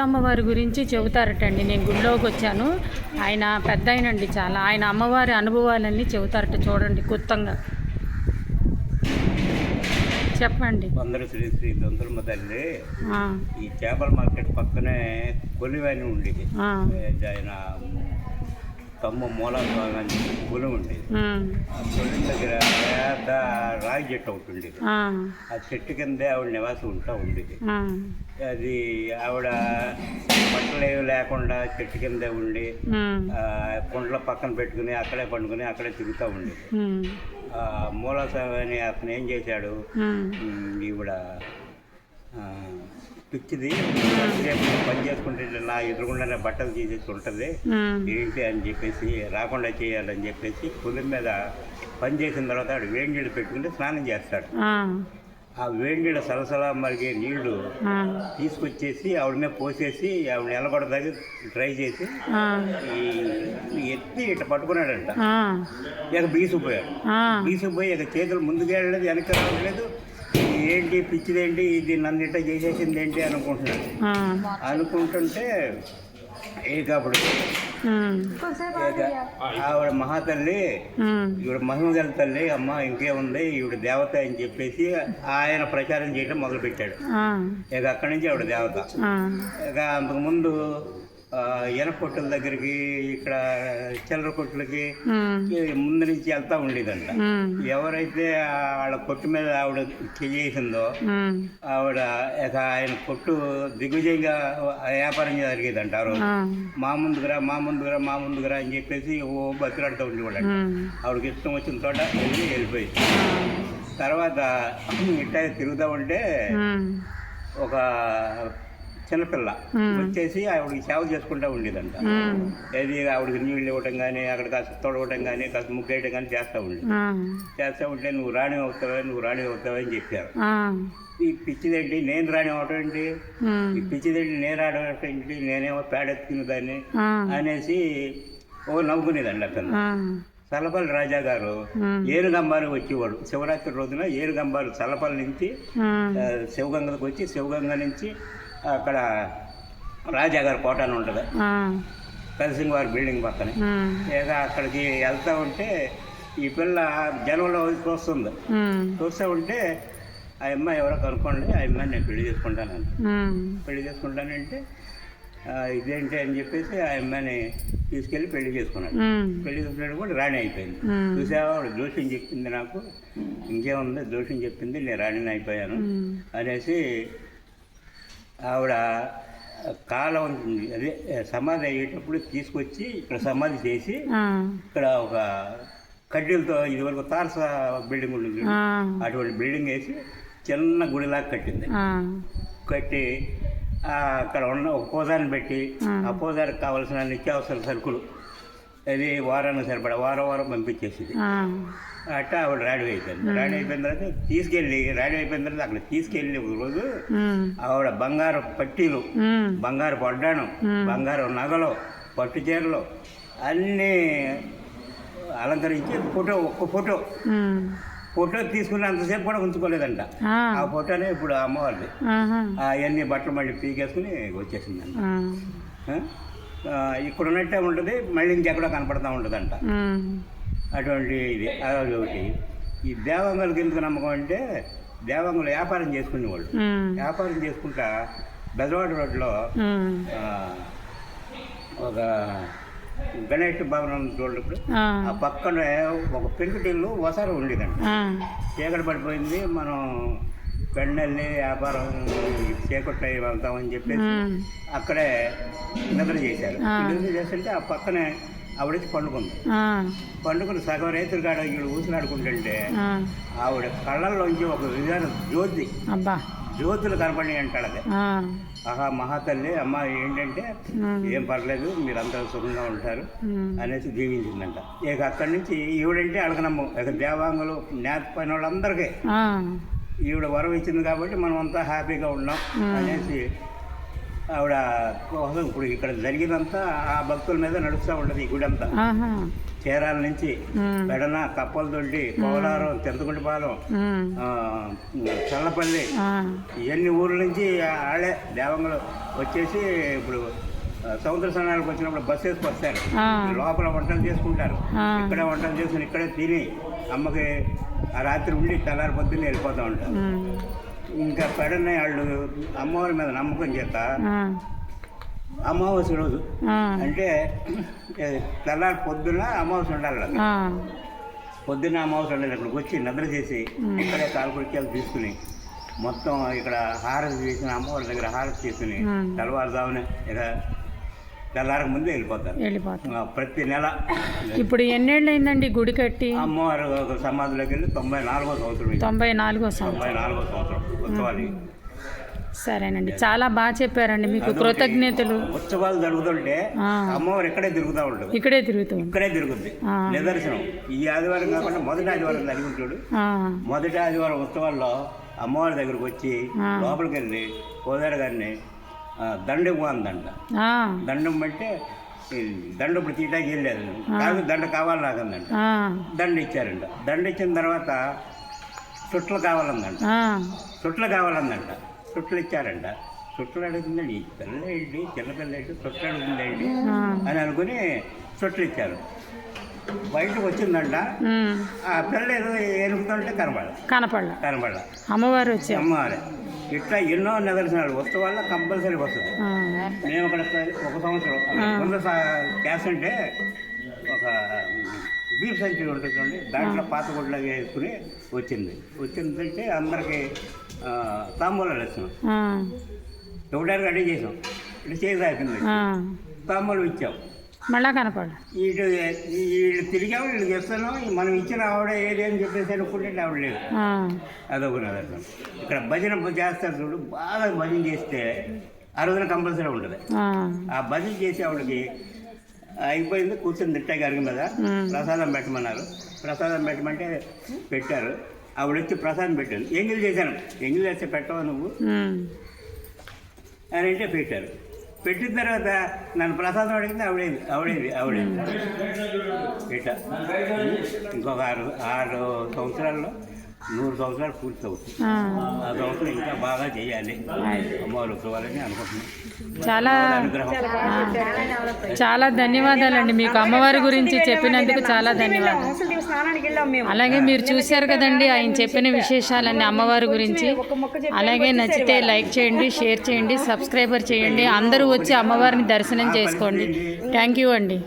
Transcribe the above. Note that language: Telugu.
అమ్మవారి గురించి చెబుతారటండి. నేను గుడిలోకి వచ్చాను. ఆయన పెద్ద ఆయనండి చాలా. ఆయన అమ్మవారి అనుభవాలన్నీ చెబుతారట చూడండి గుత్తంగా చెప్పండి. వందల శ్రీ శ్రీ దొంతులమ్మ తల్లి. ఈ చేపల మార్కెట్ పక్కనే కొలివని ఉండేది. ఆయన తమ్మ మూలాస్వామి అని కొలి ఉండేది ఆ కొలి దగ్గర పెద్ద రాగి చెట్టు ఒకటి ఉండేది. ఆ, చెట్టు కిందే ఆవిడ నివాసం ఉంటా ఉండేది. అది ఆవిడ బట్టలు లేకుండా చెట్టు కిందే ఉండి కుండల పక్కన పెట్టుకుని అక్కడే పండుకుని అక్కడే తిరుగుతూ ఉండేది. మూలాస్వామి అని అతను ఏం చేశాడు? ఈవిడ పిచ్చిది పని చేసుకుంటే నా ఎదురుగుండానే బట్టలు తీసేసి ఉంటుంది. ఏంటి అని చెప్పేసి రాకుండా చేయాలని చెప్పేసి పులి మీద పని చేసిన తర్వాత ఆడు వేడి నీళ్ళు పెట్టుకుంటే స్నానం చేస్తాడు. ఆ, వేడి నీళ్ళ సలసలా మరిగే నీళ్ళు తీసుకొచ్చేసి ఆవిడ మీద పోసేసి ఆవిడ నిలబడదాకి ట్రై చేసి ఎత్తి ఇట్లా పట్టుకున్నాడంట. ఇక బీసిపోయాడు బీసిపోయి ఇక చేతులు ముందుకు వెళ్ళలేదు వెనక్కి రావట్లేదు. ఏంటి పిచ్చిదేంటి? ఇది నన్ను ఇట్లా చేసేసింది ఏంటి అనుకుంటున్నాడు ఆ, అనుకుంటుంటే ఇక ఆవిడ మహాతల్లి ఈవిడ మహిమగల తల్లి అమ్మ ఇంకేముంది ఈవిడ దేవత అని చెప్పేసి ఆయన ప్రచారం చేయడం మొదలుపెట్టాడు. ఇక అక్కడి నుంచి ఆవిడ దేవత. ఇక అంతకుముందు ఆ, ఎనప కొట్టుల దగ్గరికి ఇక్కడ చిల్లర ఈ ముందు నుంచి వెళ్తా ఉండేదంట. ఎవరైతే వాళ్ళ కొట్టు మీద ఆవిడ చేసిందో ఆవిడ ఆయన కొట్టు దిగ్విజయంగా వ్యాపారం జరిగేదంట ఆ రోజు. మా ముందుకురా మా ముందుకురా మా ముందుకురా అని చెప్పేసి ఓ బతిలాడుతూ ఉండేవాడు ఆవిడకి ఇష్టం వచ్చిన తోట వెళ్ళి వెళ్ళిపోయింది. తర్వాత ఇట్టా తిరుగుతూ ఉంటే ఒక చిన్నపిల్ల. వచ్చేసి ఆవిడకి సేవ చేసుకుంటూ ఉండేదంట. ఏది ఆవిడకి నీళ్ళు ఇవ్వటం కానీ అక్కడ కాస్త తొడవటం కానీ కాస్త ముగ్గేయటం కానీ చేస్తూ ఉండేది చేస్తూ ఉంటే నువ్వు రాణి అవుతావా? నువ్వు రాణి అవుతావా? అని చెప్పారు. ఈ పిచ్చిదేంటి? నేను రాణి అవటం ఏంటి? ఈ పిచ్చిదేంటి? నేను రావడం ఏంటి? నేనేమో పేడెత్తుకుని దాన్ని అనేసి ఓ నవ్వుకునేదండి అతను చల్లపల్లి రాజా గారు మ్మ్. ఏరుగంబాలు వచ్చేవాడు. శివరాత్రి రోజున ఏరుగంబాలు చల్లపల్లి నుంచి శివగంగకు వచ్చి శివగంగ నుంచి అక్కడ రాజాగారి కోట అని ఉంటుంది. కలసింగ్ వారి బిల్డింగ్ పక్కన. ఇక అక్కడికి వెళ్తూ ఉంటే ఈ పిల్ల జనంలో చూస్తుంది. చూస్తూ ఉంటే ఆ అమ్మాయి ఎవరో కనుక్కోండి ఆ అమ్మాయి నేను పెళ్ళి చేసుకుంటానంట. ఉమ్, పెళ్ళి చేసుకుంటానంటే ఇదేంటి అని చెప్పేసి ఆ అమ్మాయిని తీసుకెళ్ళి పెళ్ళి చేసుకున్నాడు. పెళ్ళి చేసుకున్నాడు కూడా రాణి అయిపోయింది. చూసావా? జోష్యం చెప్పింది నాకు. ఇంకేముంది? జోష్యం చెప్పింది నేను రాణిని అయిపోయాను అనేసి ఆవిడ కాలం అదే సమాధి అయ్యేటప్పుడు తీసుకొచ్చి ఇక్కడ సమాధి చేసి ఇక్కడ ఒక కడ్డీలతో ఇదివరకు తారస బిల్డింగ్ ఉంటుంది అటువంటి బిల్డింగ్ వేసి చిన్న గుడిలాగా కట్టింది. కట్టి అక్కడ ఉన్న ఒక పోదాన్ని పెట్టి ఆ. ఆ పోదానికి కావాల్సిన నిత్యావసర సరుకులు అది వారానికి సరిపడా వారం వారం పంపించేసింది. అట్టా ఆవిడ రెడీ అయిపోయింది. రెడీ అయిపోయిన తర్వాత తీసుకెళ్ళి రెడీ అయిపోయిన తర్వాత అక్కడ తీసుకెళ్ళి ఒక రోజు ఆవిడ బంగారు పట్టీలు బంగారు పడ్డాను. బంగారు నగలు పట్టు చీరలు అన్నీ అలంకరించి ఫోటో ఒక్క ఫోటో. ఫోటో తీసుకుని అంతసేపు కూడా ఉంచుకోలేదంట. ఆ, ఫోటోనే ఇప్పుడు అమ్మవారిది. అవన్నీ బట్టలు మళ్ళీ పీకేసుకుని వచ్చేసిందంట. ఇక్కడ ఉన్నట్టే ఉంటుంది మళ్ళీ ఇంకెక్కడో కనపడతా ఉంటుందంట. అటువంటి ఇది అదొకటి ఒకటి. ఈ దేవంగులకి ఎందుకు నమ్మకం అంటే దేవంగులు వ్యాపారం చేసుకునేవాళ్ళు. వ్యాపారం చేసుకుంటా బెజవాడ రోడ్లో ఒక గణేష్ భవనం చూడప్పుడు ఆ, పక్కన ఒక పెంకుటిల్లు వసారు ఉండేదండి చీకటి పడిపోయింది మనం పెండల్ని వ్యాపారం చీకటి వెళ్తామని చెప్పేసి అక్కడే నిద్ర చేశారు. నిద్ర చేస్తుంటే ఆ పక్కనే ఆవిడొచ్చి పండుకుంది. పండుకుని సగం రైతులు కాడ ఊసులాడుకుంటుంటే ఆ, ఆవిడ కళ్ళల్లోంచి ఒక విధాన జ్యోతి. జ్యోతులు కనపడి అంటాడు అది ఆహా మహాతల్లి అమ్మ ఏంటంటే ఏం పర్లేదు మీరంతా సుఖంగా ఉంటారు అనేసి దీవించిందంట. ఇక అక్కడి నుంచి ఈవిడంటే అడగనమ్మ. ఇక దేవాంగులు నేత పైన వాళ్ళందరికీ ఈవిడ వరం ఇచ్చింది కాబట్టి మనం అంతా హ్యాపీగా ఉన్నాం. అనేసి ఆవిడ కోసం ఇప్పుడు ఇక్కడ జరిగినంతా ఆ భక్తుల మీద నడుస్తూ ఉంటుంది ఈ గుడి అంతా చీరాల నుంచి పెడన కప్పలదొడ్డి కోలారం చింతకుంటిపాలెం చల్లపల్లి ఇవన్నీ ఊర్ల నుంచి ఆడే దేవంగులు వచ్చేసి ఇప్పుడు సముద్ర స్నానాలకు వచ్చినప్పుడు బస్సు వేసుకు వస్తారు. ఆ. లోపల వంటలు చేసుకుంటారు. ఇక్కడే వంటలు చేసుకుని ఇక్కడే తిని అమ్మకి ఆ రాత్రి ఉండి తెల్లారి పొద్దున్నే వెళ్ళిపోతూ ఉమ్. ఇంకా పెడనే వాళ్ళు అమ్మవారి మీద నమ్మకం చేత. అమావాస్య రోజు. అంటే తెల్లారి పొద్దున అమావాస్య ఉండాలి. పొద్దున్న అమావాస్య ఉండాలి ఇక్కడికి వచ్చి నిద్ర చేసి ఇక్కడే కాలుకొడికాయలు తీసుకుని మొత్తం ఇక్కడ హారతి చేసిన అమ్మవారి దగ్గర హారతి చేసుకుని. తెల్లవారుజామున ఇక తెల్లారకు ముందే వెళ్ళిపోతారు. వెళ్ళిపోతాం ఆ, ప్రతి నెల. ఇప్పుడు ఎన్నేళ్ళు అయిందండి గుడి కట్టి? అమ్మవారి సమాధిలోకి వెళ్ళి తొంభై నాలుగో సంవత్సరం. తొంభై నాలుగో సంవత్సరం. తొంభై నాలుగో సంవత్సరం ఉత్సవాలు. సరేనండి. చాలా బాగా చెప్పారండి మీకు కృతజ్ఞతలు. ఉత్సవాలు జరుగుతుంటే. అమ్మవారు ఇక్కడే తిరుగుతూ ఉంటుంది ఇక్కడే తిరుగుతాం ఇక్కడే తిరుగుద్ది. ఆ. నిదర్శనం. ఈ ఆదివారం కాకుండా మొదటి ఆదివారం జరిగి ఉంటాడు ఆ. మొదటి ఆదివారం ఉత్సవాల్లో అమ్మవారి దగ్గరకు వచ్చి. లోపలికి వెళ్ళి కోదారి గారిని దండ ఇవ్వందంట ఆ. దండం అంటే దండ ఇప్పుడు తీయటానికి వెళ్ళలేదు కాదు దండ కావాలి నాకందంట. ఆ. దండ ఇచ్చారంట. దండ ఇచ్చిన తర్వాత చుట్టలు కావాలందంట. చుట్టలు కావాలందంట. చుట్టలు ఇచ్చారంట. చుట్టలు అడుగుతుందండి పిల్ల ఏంటి చిన్నపిల్ల ఏంటి చుట్టలు అడుగుతుందండి. అని అనుకుని చుట్టలు ఇచ్చారు. బయటకు వచ్చిందంట. ఆ పిల్ల ఏదో ఎనుకుతుంటే కనబడ కనపడ కనబడ అమ్మవారు వచ్చారు. అమ్మవారే. ఇట్లా ఎన్నో నిదర్శనాలు. వస్తువుల్లో కంపల్సరీ వస్తుంది. మేము అక్కడ ఒక సంవత్సరం కొంత క్యాష్ అంటే ఒక బీఫ్ సెంచరీ ఉంటుంది చూడండి. దాంట్లో పాత గుడ్లాగా వేసుకుని వచ్చింది. వచ్చిందంటే అందరికి తాంబూలాలు ఇస్తాం ఆ. ఇవ్వడానికి రెడీ చేసాం. ఇటు చేసి అయిపోయింది. తాంబూలం ఇచ్చాం. మళ్ళా కనపడ ఇటు వీళ్ళు తిరిగాము వీళ్ళకి ఇస్తాను మనం ఇచ్చిన ఆవిడ ఏది అని చెప్పేసి అనుకుంటే ఆవిడ లేదు. అదొక ఇక్కడ భజన చేస్తారు చూడు బాగా భజన చేస్తే ఆ రోజున కంపల్సరీ ఉంటుంది. ఆ. భజన చేసి ఆవిడకి అయిపోయింది కూర్చొని తిట్టే గారి మీద. ప్రసాదం పెట్టమన్నారు. ప్రసాదం పెట్టమంటే పెట్టారు. ఆవిడ వచ్చి ప్రసాదం పెట్టాను ఎంగిల్ చేశాను. ఎంగిల్ చేస్తే పెట్టవా నువ్వు. అని అంటే పెట్టారు. పెట్టిన తర్వాత నన్ను ప్రసాదం అడిగింది ఆవిడేది ఆవిడేది ఆవిడేది. పెట్టా ఇంకొక ఆరు ఆరు సంవత్సరాల్లో నూరు సంవత్సరాలు పూర్తి అవుతుంది. ఆ. సంవత్సరం ఇంకా బాగా చేయాలి. అమ్మవారు ఉత్సవాలని అనుకుంటున్నాను చాలా. చాలా ధన్యవాదాలండి మీకు అమ్మవారి గురించి చెప్పినందుకు చాలా ధన్యవాదాలు. అలాగే మీరు చూశారు కదండి ఆయన చెప్పిన విశేషాలన్నీ అమ్మవారి గురించి. అలాగే నచ్చితే లైక్ చేయండి షేర్ చేయండి సబ్స్క్రైబర్ చేయండి. అందరూ వచ్చి అమ్మవారిని దర్శనం చేసుకోండి. థ్యాంక్ యూ అండి.